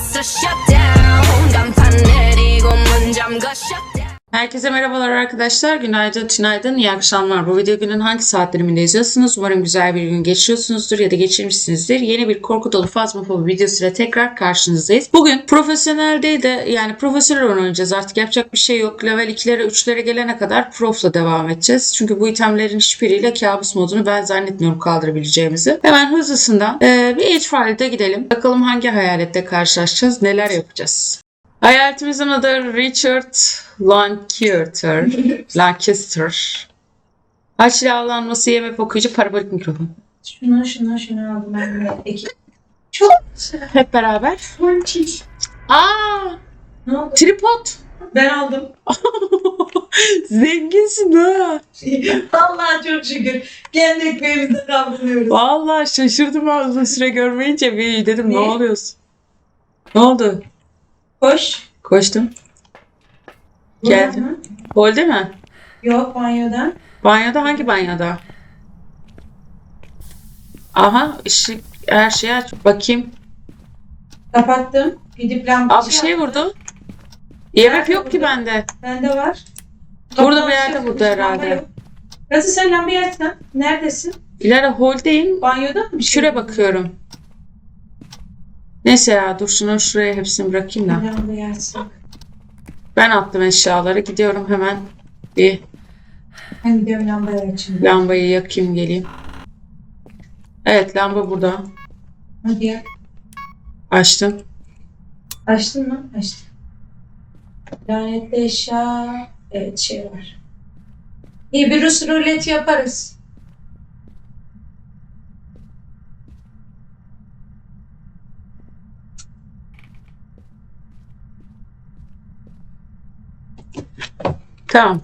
it's a shutdown. Herkese merhabalar arkadaşlar. Günaydın, günaydın, iyi akşamlar. Bu video günün hangi saat diliminde izliyorsunuz? Umarım güzel bir gün geçiriyorsunuzdur ya da geçirmişsinizdir. Yeni bir korku dolu Phasmophobia videosuyla tekrar karşınızdayız. Bugün profesyonel değil de yani profesyonel oynayacağız. Artık yapacak bir şey yok. Level 2'lere 3'lere gelene kadar profla devam edeceğiz. Çünkü bu itemlerin hiçbiriyle kabus modunu ben zannetmiyorum kaldırabileceğimizi. Hemen hızlısından e, bir H-File'de gidelim. Bakalım hangi hayalette karşılaşacağız, neler yapacağız. Hayaletimizin adı Richard Lancaster. Lancaster. Haç yağlanması yemek okuyucu parabolik mikrofon. Şuna şuna şuna aldım ben de. İki. Çok. Hep beraber. Müthiş. Aa, Ne oldu? tripod. Ben aldım. Zenginsin ha. Allah'a çok şükür. Kendi ekmeğimizde kavruluyoruz. Vallahi şaşırdım ben uzun süre görmeyince bir dedim ne, Ne? oluyorsun? Ne oldu? Koş. Koştum. Geldim. Mı? Holde mi? Yok banyodan. Banyoda hangi banyoda? Aha ışık her şeyi aç. Bakayım. Kapattım. Gidip lamba Aa bir şey vurdu. Yemek yok ki bende. Bende var. Burada bir yerde vurdu lamba herhalde. yok. Nasıl sen lambayı açsan? Neredesin? İleride holdeyim. Banyoda mı? bir şey Şuraya bakıyorum. Neyse ya dur şunu şuraya hepsini bırakayım da. Ben attım eşyaları. Gidiyorum hemen bir Ben gidiyorum lambayı açayım. lambayı yakayım geleyim. Evet lamba burada. Hadi ya. Açtım. Açtın mı? Açtım. Lanetli eşya. Evet şey var. İyi bir Rus ruleti yaparız. Tamam.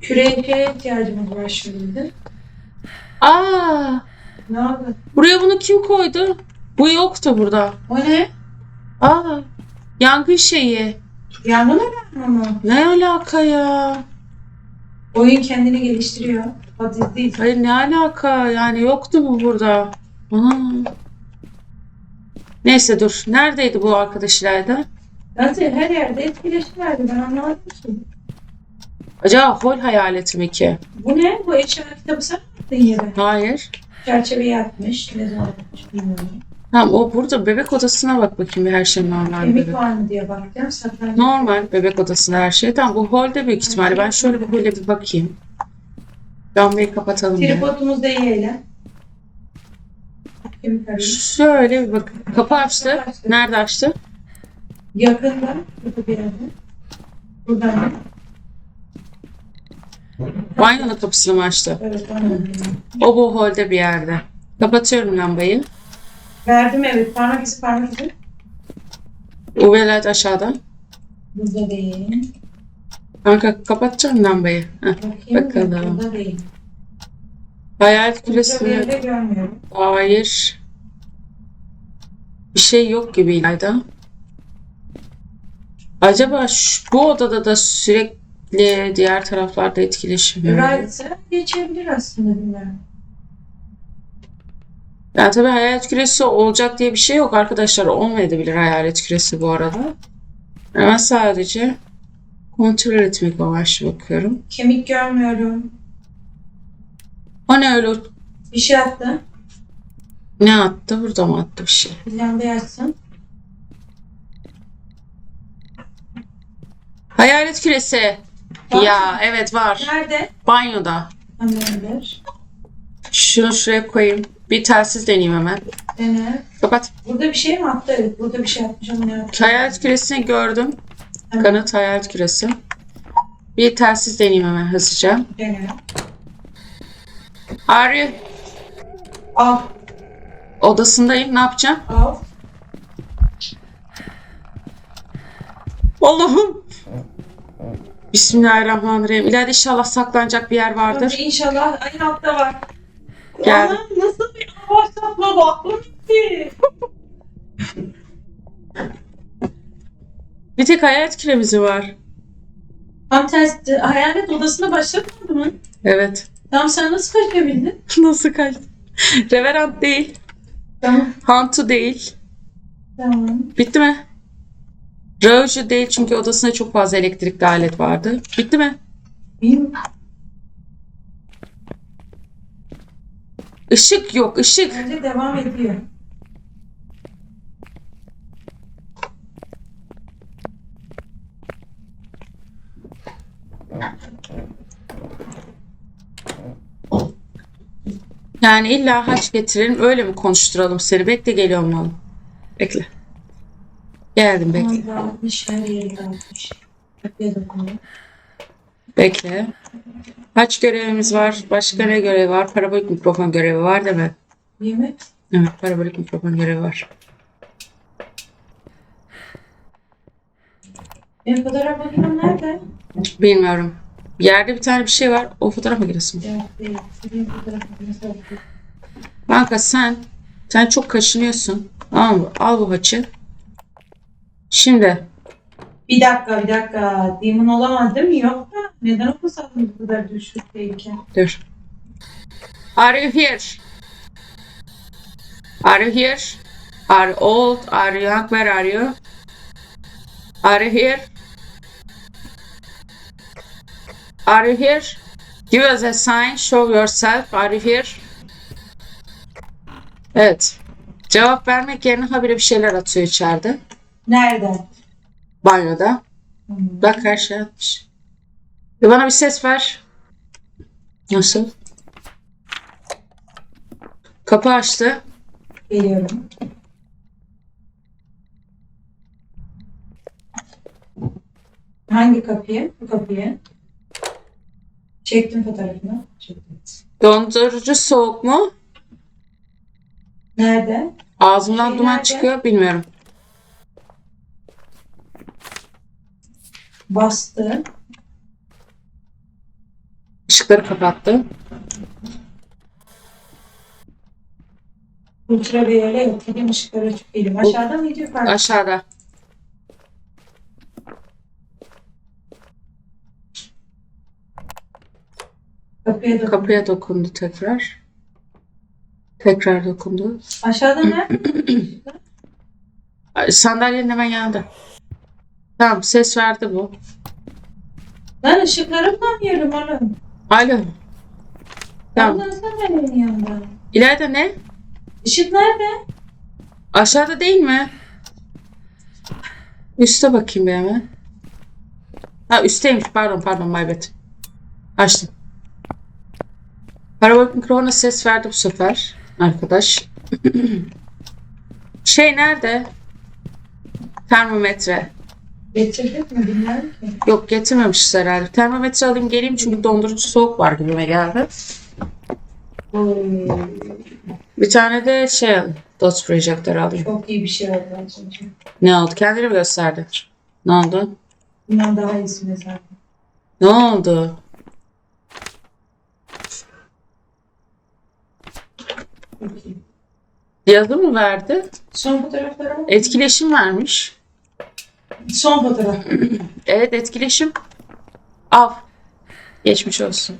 Küreye ihtiyacımız var şimdi. Aa, Ne oldu? buraya bunu kim koydu? Bu yoktu burada. O ne? Aa, yangın şeyi. Yangın alarmı mı? Ne alaka ya? Oyun kendini geliştiriyor. Hadi değil. Hayır ne alaka? Yani yoktu mu burada? Ana. Neyse dur. Neredeydi bu arkadaş İlayda? Zaten her yerde etkileşimlerdi. Ben anlamadım ki. Acaba hol hayaleti mi ki? Bu ne? Bu eşya kitabı sen mi attın yere? Hayır. Çerçeveyi atmış. Ne zaman atmış bilmiyorum. Tamam o burada bebek odasına bak bakayım bir her şey normal Kemik bebek. var mı diye baktım. Saklandı. Normal bebek odasında her şey. Tamam bu holde büyük ihtimalle. Ben şöyle bir hole bir bakayım. Lambayı kapatalım. Tripodumuz da iyi eyle. Kemik. Şöyle bir bak. Kapı açtı. Nerede açtı? Yakında. Burada bir yerde. Buradan mı? Banyonun kapısını mı açtı? Evet anladım. O bu holde bir yerde. Kapatıyorum lambayı. Verdim evet. Parmak izi parmak izi. UV light aşağıda. Burada değil. Kanka kapatacağım lambayı. Heh. Bakayım. Bakalım. Burada değil. Hayal Burada bir yerde görmüyorum. Hayır. Bir şey yok gibi İlayda. Acaba şu, bu odada da sürekli diğer taraflarda etkileşim? Right'sa geçebilir aslında bilmem. Yani tabii hayalet küresi olacak diye bir şey yok arkadaşlar. Olmayabilir hayalet küresi bu arada. Ben sadece kontrol etmek amaçlı bakıyorum. Kemik görmüyorum. O ne öyle? Bir şey attı. Ne attı? Burada mı attı bir şey? Lambayı açsın. Hayalet küresi. Var Ya evet var. Nerede? Banyoda. Tamamdır. Şunu şuraya koyayım. Bir telsiz deneyeyim hemen. Dene. Kapat. Burada bir şey mi attı? Evet. Burada bir şey atmış ama ne yaptı? Hayalet küresini gördüm. Tamam. Kanıt hayalet küresi. Bir telsiz deneyeyim hemen hızlıca. Dene. Arı Al. odasındayım. Ne yapacağım? Al. Allah'ım. Bismillahirrahmanirrahim. İleride inşallah saklanacak bir yer vardır. İnşallah ayın altta var. Gel. Anam nasıl bir avaçlatma baktım ki. Bir tek hayalet küremizi var. Tam tersi hayalet odasına başlatmadı mı? Evet. Tam sen nasıl kaçabildin? Nasıl kaç? Reverant değil. Tamam. Hantu değil. Tamam. Bitti mi? Rauju değil çünkü odasında çok fazla elektrikli alet vardı. Bitti mi? Işık yok, ışık. Bence devam ediyor. Yani illa haç getirelim öyle mi konuşturalım seni? Bekle geliyorum oğlum. Bekle. Geldim bekle. Dağıtmış, her yeri dağıtmış. Kapıya dokunuyor. Bekle. Haç görevimiz var. Başka ne görevi var? Parabolik mikrofon görevi var değil mi? Yemek. Evet, parabolik mikrofon görevi var. Benim fotoğraf makinem nerede? Bilmiyorum. Yerde bir tane bir şey var. O fotoğraf makinesi mi? Evet değil. Benim fotoğraf makinesi var. Kanka sen sen çok kaşınıyorsun. Tamam mı? Al bu haçı. Şimdi Bir dakika bir dakika. Demon olamaz değil mi? Yok da. Neden okusaydın bu kadar düşükteyken? dur. Are you here? Are you here? Are you old? Are you young? Where are you? Are you here? Are you here? Give us a sign. Show yourself. Are you here? Evet. Cevap vermek yerine habire bir şeyler atıyor içeride. Nerede? Banyoda. Hmm. Bak her şey atmış. Bir bana bir ses ver. Nasıl? Kapı açtı. Geliyorum. Hangi kapıyı? Bu kapıyı. Çektim fotoğrafını. Çektim. Dondurucu soğuk mu? Nerede? Ağzımdan Şey duman nerede? çıkıyor bilmiyorum. Bastı. Işıkları kapattı. Ultraviyole etkili ışıkları açık değilim. Aşağıda mıydı yukarıda? Aşağıda. Kapıya dokun. Kapıya dokundu tekrar. Tekrar dokundu. Aşağıda ne? Sandalyenin hemen yanında. Tamam ses verdi bu. Lan ışıkları bulamıyorum oğlum. Alo. Tamam. Tamam. sandalyenin yanında. İleride ne? Işık nerede? Aşağıda değil mi? Üste bakayım bir hemen. Ha üstteymiş. Pardon pardon my bad. Açtım. Parabolik mikrofona ses verdi bu sefer. Arkadaş. şey nerede? Termometre. Getirdik mi bilmiyorum ki. Yok getirmemişiz herhalde. Termometre alayım geleyim çünkü dondurucu soğuk var gibime geldi. Oy, Bir tane de şey alayım. Dot projektör alayım. çok iyi bir şey oldu az önce. Ne oldu? Kendini mi gösterdi? Ne oldu? Bundan daha iyisi mesela. Ne oldu? Çok iyi. Yazı mı verdi? Son fotoğraflara bak. Etkileşim vermiş. Son fotoğraf. Evet etkileşim. Al. Geçmiş olsun.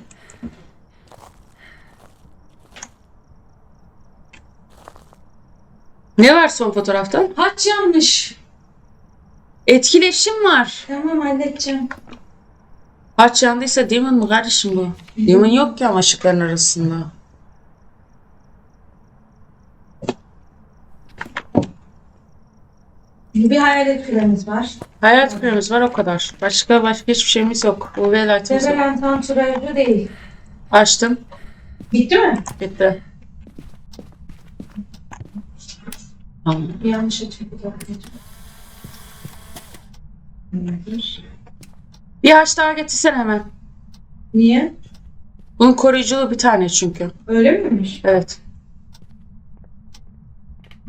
Ne var son fotoğrafta? Haç yanlış. Etkileşim var. Tamam halledeceğim. Haç yandıysa Demon mu kardeşim bu? Demon yok ki ama ışıkların arasında. Bir hayalet küremiz var. Hayat küremiz var o kadar. Başka başka hiçbir şeyimiz yok. Bu velayetimiz yok. Seveyen tam turayıcı değil. Açtım. Bitti mi? Bitti. Tamam. Yanlış fotoğraf. Bir haç daha getirsene hemen. Niye? Bunun koruyuculuğu bir tane çünkü. Öyle miymiş? Evet.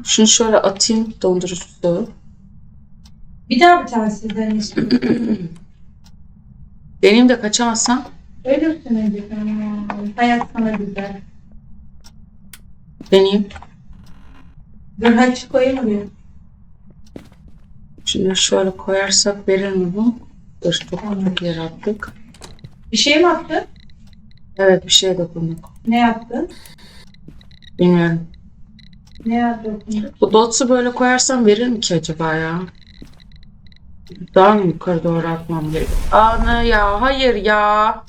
Şunu şöyle atayım dondurucu soğuğu. Bir daha bir telsizden istiyorum. Deneyim de kaçamazsam. Ölürsün Ece. Hayat sana güzel. Deneyeyim. Dur haç koyayım oraya. Şimdi şöyle koyarsak verir mi bu? Dur çok Tamam. çok yer attık. Bir şey mi yaptın? Evet bir şeye dokunduk. Ne yaptın? Bilmiyorum. Ne yapıyorsun? Bu dotsu böyle koyarsam verir mi ki acaba ya? Daha mı yukarı doğru atmam gerek? Anı ya hayır ya.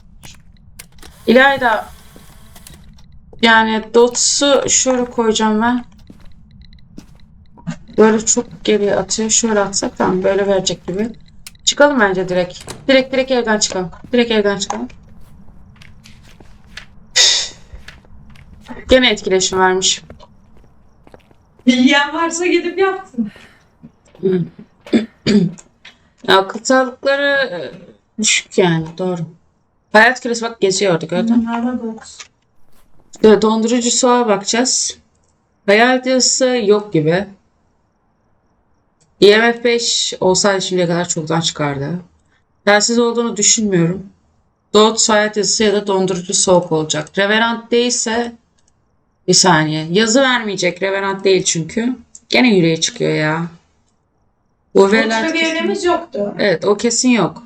İlayda yani dotsu şöyle koyacağım ben. Böyle çok geri atıyor. Şöyle atsak tamam böyle verecek gibi. Çıkalım bence direkt. Direkt direkt evden çıkalım. Direkt evden çıkalım. Gene etkileşim vermiş. Yiyen varsa gidip yapsın. Akıl sağlıkları e, düşük yani doğru. Hayat küresi bak geziyordu gördün. mü? Dondurucu soğuğa bakacağız. Hayal yazısı yok gibi. IMF 5 olsaydı şimdiye kadar çoktan çıkardı. Telsiz olduğunu düşünmüyorum. Doğut hayat yazısı ya da dondurucu soğuk olacak. Reverant değilse bir saniye. Yazı vermeyecek. Reverant değil çünkü. Gene yüreğe çıkıyor ya. Bu Boksla veler bir önemiz yoktu. Evet o kesin yok.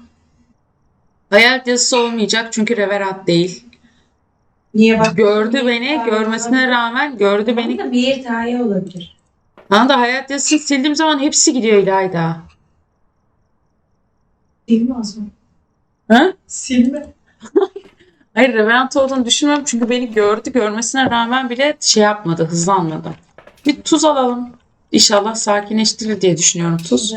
Hayal yazısı olmayacak çünkü reverant değil. Niye bak? Gördü beni, görmesine rağmen gördü beni. Beni bir hikaye olabilir. Bana da hayat yazısını sildiğim zaman hepsi gidiyor İlayda. Silmez mi? Ha? Silme. Hayır reverant olduğunu düşünmüyorum çünkü beni gördü. Görmesine rağmen bile şey yapmadı, hızlanmadı. Bir tuz alalım. İnşallah sakinleştirir diye düşünüyorum tuz.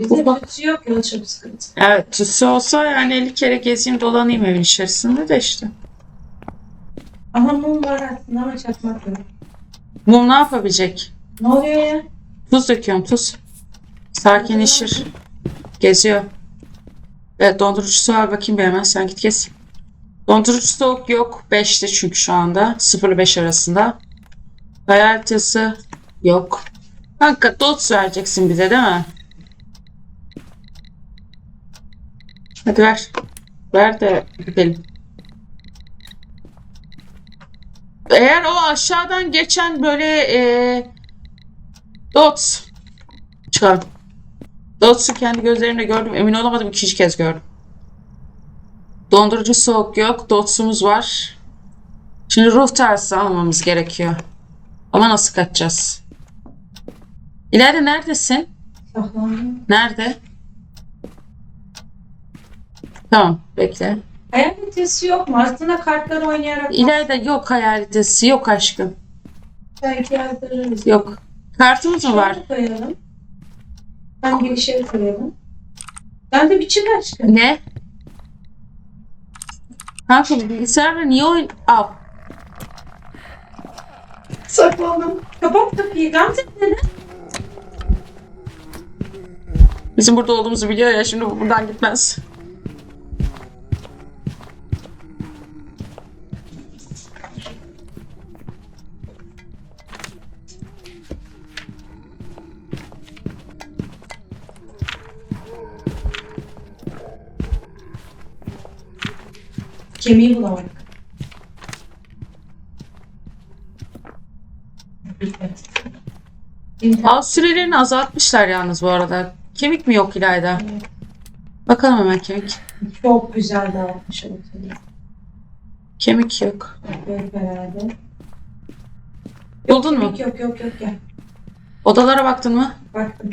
Bizde kötüsü yok ya çok sıkıntı. Evet tuzsu olsa yani 50 kere gezeyim dolanayım evin içerisinde de işte. Ama mum var aslında ama çakmak yok. Mum ne yapabilecek? Ne oluyor ya? Tuz döküyorum tuz. Sakinleşir. Geziyor. Evet dondurucu su al bakayım bir hemen sen git kes. Dondurucu soğuk yok. 5'te çünkü şu anda. 0 ile 5 arasında. Hayaltası yok. Kanka dots vereceksin bize değil mi? Hadi ver. Ver de gidelim. Eğer o aşağıdan geçen böyle eee Dots. Çıkalım. Dots'u kendi gözlerimle gördüm. Emin olamadım. ikinci kez gördüm. Dondurucu soğuk yok. Dots'umuz var. Şimdi ruh tersi almamız gerekiyor. Ama nasıl kaçacağız? İleride neredesin? Saklandım. Nerede? Tamam. Bekle. Hayal ötesi yok mu? Aslında kartları oynayarak İleride yok hayalitesi. Yok aşkım. belki yazdırırız. Yok. Kartımız mı var? Koyalım. Hangi bir şey koyalım? Ben de bir çık aşkım. Ne? Kanka bu bilgisayarla niye oyun... Al. Saklandım. Kapat kapıyı. Gamze neden? Bizim burada olduğumuzu biliyor ya şimdi bu buradan gitmez. Kemiği bulamadık. Al sürelerini azaltmışlar yalnız bu arada. Kemik mi yok İlayda? Bakalım hemen kemik. Çok güzel dağıtmış ortalığı. Kemik yok. Böyle herhalde. Buldun mu? Yok yok yok yok gel. Odalara baktın mı? Baktım.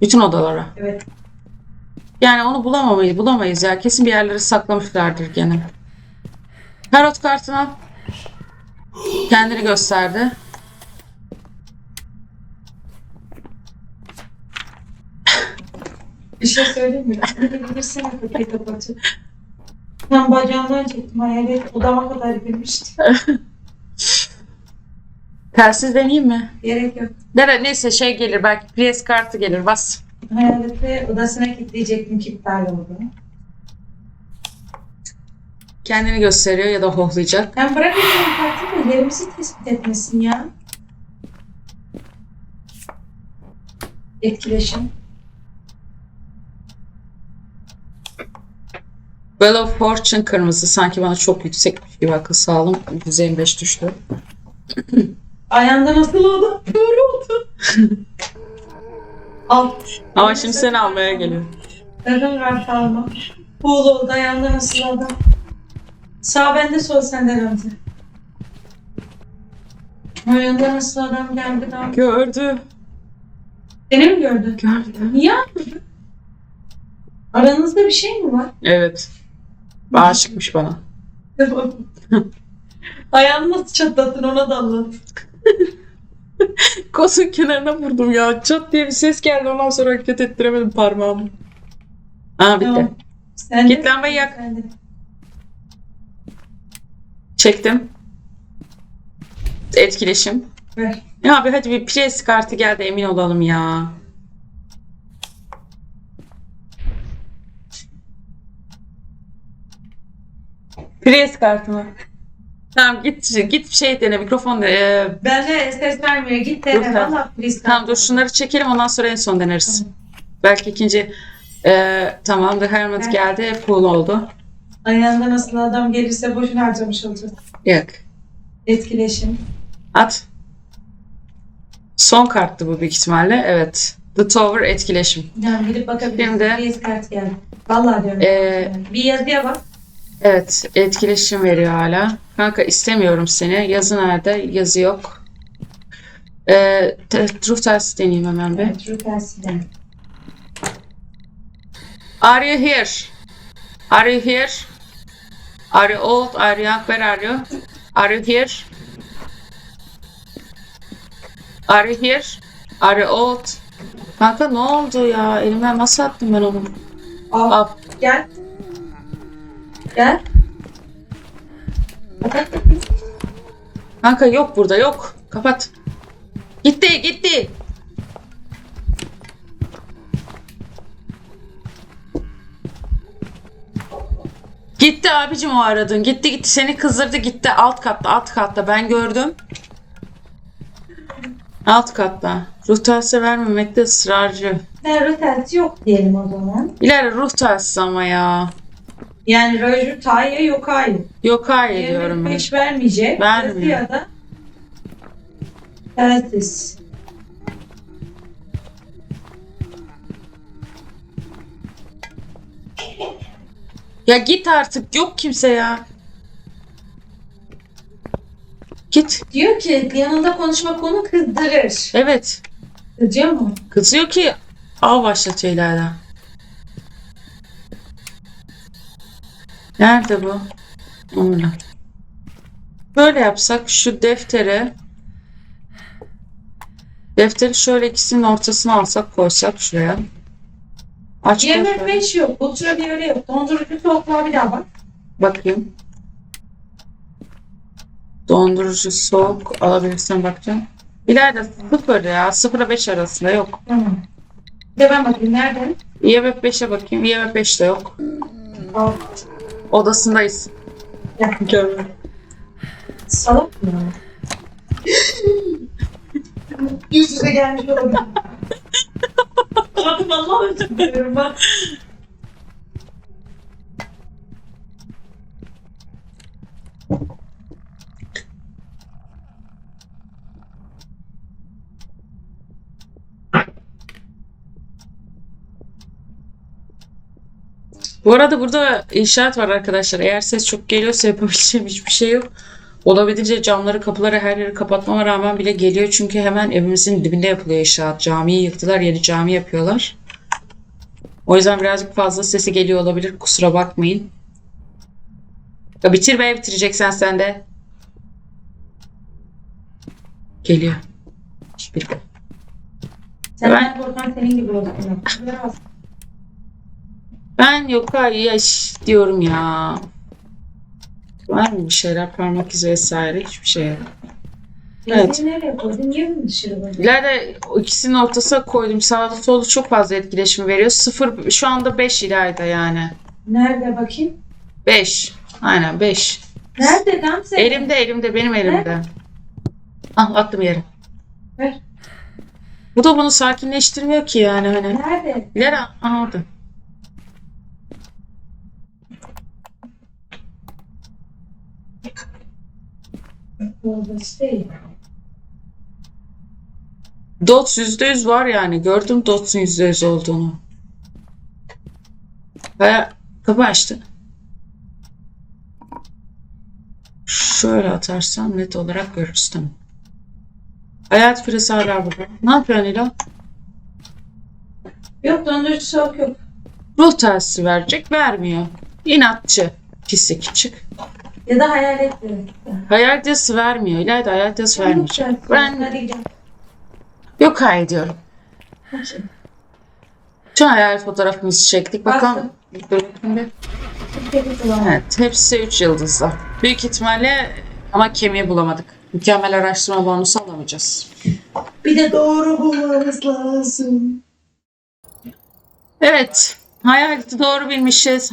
Bütün odalara. Evet. Yani onu bulamamayız, bulamayız ya. Kesin bir yerlere saklamışlardır gene. Tarot kartını al. Kendini gösterdi. Bir şey söyleyeyim mi? Bilirsin kapıyı kapatıp. Ben bacağından çektim hayalet odama kadar girmişti. Telsiz deneyeyim mi? Gerek yok. Nere, neyse şey gelir belki pres kartı gelir bas. Hayaleti odasına kilitleyecektim ki iptal oldu. Kendini gösteriyor ya da hohlayacak. Ben bırakıyorum kartı da yerimizi tespit etmesin ya. Etkileşim. Well of Fortune kırmızı. Sanki bana çok yüksekmiş gibi akıl sağlığım. 125 düştü. Ayağında nasıl oldu? Böyle oldu. Al. Ama şimdi seni almaya geliyor. Sakın kart alma. Buğulu oldu ayağında nasıl oldu? Sağ bende sol sende Gamze. Oyunda nasıl adam geldi daha? Gördü. Seni mi gördü? Gördü. Niye? Aranızda bir şey mi var? Evet. Aşıkmış bana. Ayağını nasıl çatlattın ona da anlat. Kozun kenarına vurdum ya. Çat diye bir ses geldi. Ondan sonra hareket ettiremedim parmağımı. Aa bitti. Tamam. Sen Git lambayı yak. Sen de. Çektim. Etkileşim. Ver. Ya abi hadi bir pres kartı geldi emin olalım ya. Pres kartı mı? Tamam git git şey dene mikrofon de. Ee, Ben de ses vermiyor. Git dene. tamam. Valla please. tamam dur şunları çekelim ondan sonra en son deneriz. Tamam. Belki ikinci ee, tamam The Hermit Evet. geldi cool oldu. Ayağında nasıl adam gelirse boşuna harcamış olacak. Yok. Etkileşim. At. Son karttı bu büyük ihtimalle. Evet. The Tower etkileşim. Yani gidip bakabilirsin. Şimdi- kart geldi. Valla diyorum. Ee, bir yazıya bak. Evet, etkileşim veriyor hala. Kanka istemiyorum seni. Yazı nerede? Yazı yok. Ee, te- Truth Test deneyeyim hemen bir. Evet, True Test'den. Are you here? Are you here? Are you old? Are you young? Where are you? Are you here? Are you here? Are you old? Kanka ne oldu ya? Elimden nasıl attım ben onu? Al. Al. Gel. Gel. Kanka yok burada yok. Kapat. Gitti gitti. Gitti abicim o aradın. Gitti gitti seni kızdırdı gitti alt katta alt katta ben gördüm. Alt katta. Ruh telsi vermemekte ısrarcı. Sen rotet yok diyelim o zaman. İleri ruh telsiz ama ya. Yani Roger Tayyip yok hayır. Yok hayır diyorum ben. 25 vermeyecek. Vermiyor. Ya da telsiz. Ya git artık yok kimse ya. Git. Diyor ki yanında konuşmak onu kızdırır. Evet. Kızıyor mu? Kızıyor ki av başlatıyor ileride. Nerede bu? Onunla. Böyle yapsak şu deftere defteri şöyle ikisinin ortasına alsak koysak şuraya. Aç koy Yemek şöyle. 5 yok. Ultra bir öyle yok. Dondurucu soğukluğa bir daha bak. Bakayım. Dondurucu soğuk alabilirsen bakacağım. İleride sıfır ya. Sıfırla beş arasında yok. Tamam. Bir de ben bakayım. Nerede? IMF 5'e bakayım. IMF 5 de yok. Al. Odasındayız. Gel. Salak mı? Yüz yüze gelmiş olabilir. Bakın Allah bak. Bu arada burada inşaat var arkadaşlar. Eğer ses çok geliyorsa yapabileceğim hiçbir şey yok. Olabildiğince camları, kapıları, her yeri kapatmama rağmen bile geliyor. Çünkü hemen evimizin dibinde yapılıyor inşaat. Camiyi yıktılar, yeni cami yapıyorlar. O yüzden birazcık fazla sesi geliyor olabilir. Kusura bakmayın. Ya bitir be, bitireceksen sen de. Geliyor. Bir Senden korkan senin gibi olsun. Ben yok yaş diyorum ya. Var mı bir şeyler parmak izi vesaire hiçbir şey yok. Evet. Nereye koydun? Niye mi dışarı koydun? İleride ikisinin ortasına koydum. Sağda solda çok fazla etkileşim veriyor. Sıfır şu anda 5 ileride yani. Nerede bakayım? 5. Aynen 5. Nerede Gamze? Elimde elimde benim elimde. Ah attım yere. Ver. Bu da bunu sakinleştirmiyor ki yani hani. Nerede? İleri aha orada. Dots %100 var yani. Gördüm Dots'un %100 olduğunu. Ve kapı açtı. Şöyle atarsam net olarak görürüz tamam. Hayat Firesi hala burada. Ne yapıyorsun Ela? Yok dondurucu soğuk yok. Ruh telsizi verecek. Vermiyor. İnatçı. Pislik. Çık. Ya da hayal etmiyorum. Hayal diyası vermiyor. İlayda hayal diyası vermeyecek. Ben Hadi gel. yok hayal diyorum. Şu hayal fotoğrafımızı çektik. Bakalım. Dur bakayım bir. Evet. Hepsi 3 yıldızlı. Büyük ihtimalle ama kemiği bulamadık. Mükemmel araştırma bonusu alamayacağız. Bir de doğru bulmamız lazım. Evet. Hayaleti doğru bilmişiz.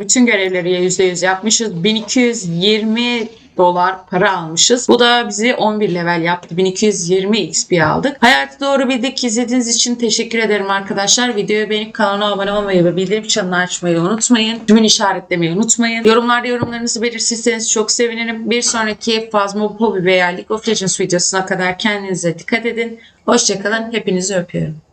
Bütün görevleri %100 yapmışız. 1220 dolar para almışız. Bu da bizi 11 level yaptı. 1220 XP aldık. Hayatı doğru bildik. İzlediğiniz için teşekkür ederim arkadaşlar. Videoyu beğenip kanala abone olmayı ve bildirim çanını açmayı unutmayın. Tümün işaretlemeyi unutmayın. Yorumlarda yorumlarınızı belirtirseniz çok sevinirim. Bir sonraki Phasmophobia veya League of Legends videosuna kadar kendinize dikkat edin. Hoşçakalın. Hepinizi öpüyorum.